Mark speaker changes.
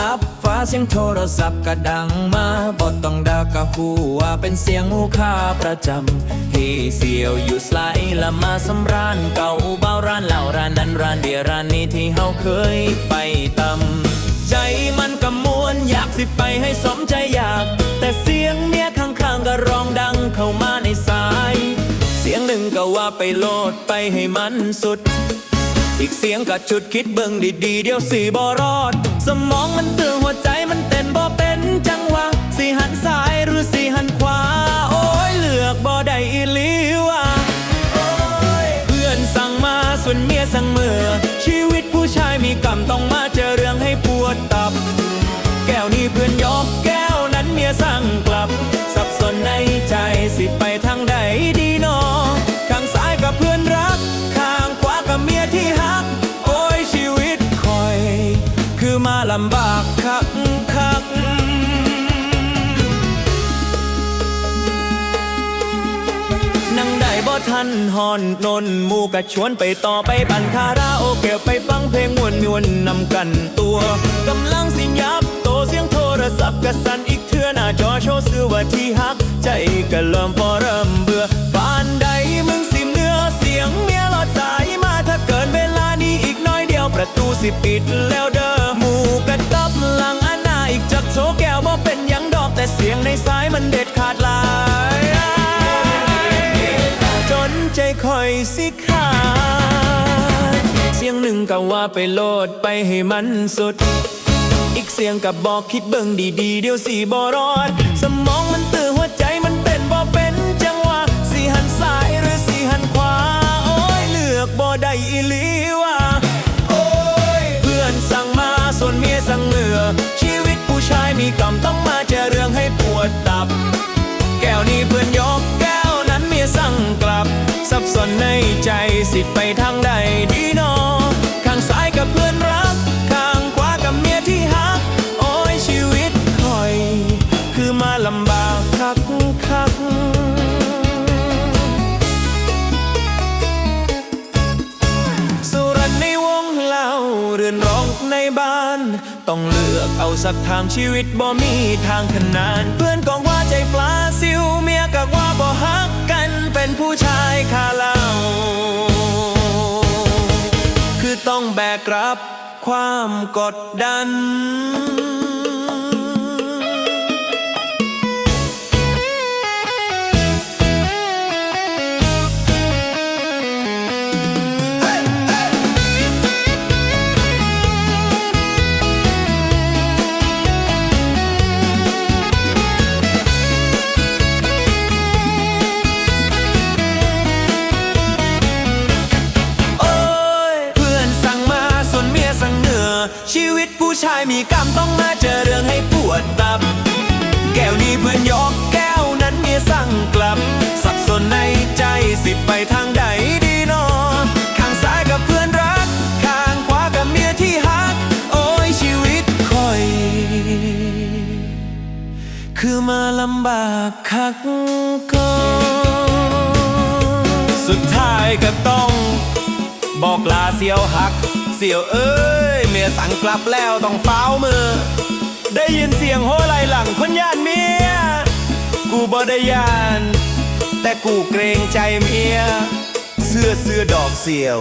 Speaker 1: ลับฟ้าเสียงโทรศัพท์ก็ดังมาบอต้องดากะหูว่าเป็นเสียงลูค้าประจำเฮเสียวอยู่สไลด์ละมาสำราญเก่าเบาร้านเหล่าร้านนั้นร้านเดียร้านนี้ที่เฮาเคยไปตำใจมันกำมวนอยากสิไปให้สมใจอยาก แต่เสียงเมียข้างๆก็ร้องดังเข้ามาในสาย เสียงหนึ่งก็ว่าไปโลดไปให้มันสุด อีกเสียงก็ชุดคิดเบิ่งดีๆ เดี๋ยวสีบ่รอด สมองมันตื่นหัวใจมันเต้นบ่เป็นจังหวะสีหันซ้ายหรือสีหันขวา โอ้ยเลือกบ่ได้อีลีว่ะเพื่อนสั่งมาส่วนเมียสั่งมือชีวิตผู้ชายมีกรรมต้องมาเจอเรื่องให้ปวดตับ แก้วนี้เพื่อนยกแก้วนั้นเมียสั่งกลับ ลำบากคักคักนั่งได้บ่ทันฮอนนนมูกะชวนไปต่อไปบันคาราโอเกะไปฟังเพลงมวนมวนนำกันตัวกำลังสิยับโตเสียงโทรศัพท์กะสันอีกเทื่อหน้าจอโชว์ซื้อว่าที่ฮัก ใจก็เริ่มพอเริ่มเบื่อปานใดมึงสิเนื้อเสียงเมียหลอดสายมาถ้าเกินเวลานี้อีกน้อยเดียวประตูสิปิดแล้ว หลังอาณาอีกจากโชแก้วบ่เป็นยังดอกแต่เสียงในสายมันเด็ดขาดลาย จนใจคอยสิขาดเสียงหนึ่งก็ว่าไปโลดไปให้มันสุด อีกเสียงกับบอกคิดเบิ่งดีๆ เดี๋ยวสีบอรอด สมองมันตื่นหัวใจมันเต้นบ่เป็นจังหวะสีหันซ้ายหรือสีหันขวา โอ้ยเลือกบ่ได้อีหลีว่า โอ้ยเพื่อนสั่ง ชายมีกรรมต้องมาเจอเรื่องให้ปวดตับ แก้วนี้เพื่อนยกแก้วนั้นเมียสั่งกลับ สับสนในใจสิไปทางใดดีนอข้างซ้ายกับเพื่อนรัก ข้างขวากับเมียที่ฮัก โอ้ยชีวิตคอย คือมาลำบากคักคัก รือนร้องในบ้าน ต้องเลือกเอาสักทางชีวิตบ่มีทางขนาน เพื่อนกองว่าใจปลาซิวเมียกะว่าบ่ฮักกันเป็นผู้ชายคาเหล่าคือต้องแบกรับความกดดัน ชายมีกรรมต้องมาเจอเรื่องให้ปวดตับ แก้วนี้เพื่อนยกแก้วนั้นเมียสั่งกลับ สับสนในใจสิไปทางใดดีนอข้างซ้ายกับเพื่อนรัก ข้างขวากับเมียที่ฮัก โอ้ยชีวิตคอย คือมาลำบากคักก็สุดท้ายก็ต้อง บอกลาเสียวหัก เสียวเอ้ย เมียสั่งกลับแล้วต้องเฝ้ามือ ได้ยินเสียงโห่ไหลหลังคนย่านเมีย กูบ่ได้ยาน แต่กูเกรงใจเมีย เสื้อเสื้อดอกเสียว